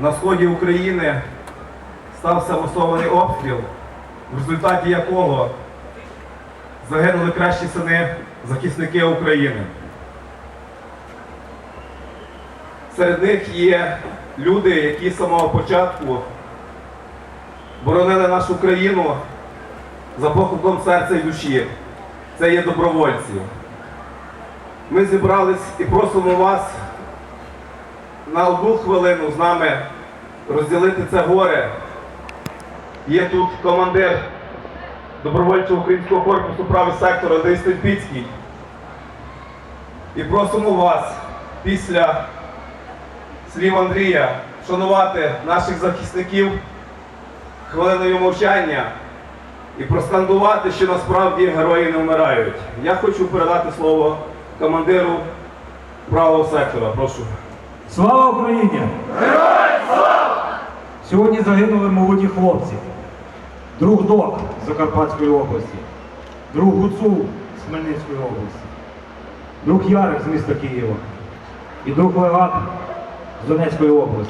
на сході України стався масований обстріл, в результаті якого загинули кращі сини захисники України. Серед них є люди, які з самого початку боронили нашу країну за покликом серця і душі. Це є добровольці. Ми зібрались і просимо вас на одну хвилину з нами розділити це горе. Є тут командир добровольчого українського корпусу правий сектор Андрій Стельпіцький. І просимо вас після слів Андрія шанувати наших захисників хвилиною мовчання і проскандувати, що насправді герої не вмирають. Я хочу передати слово командиру правого сектора. Прошу. Слава Україні! Героям слава! Сьогодні загинули молоді хлопці. Друг Док з Закарпатської області, друг Гуцул з Хмельницької області, друг Ярик з міста Києва і друг Легат з Донецької області.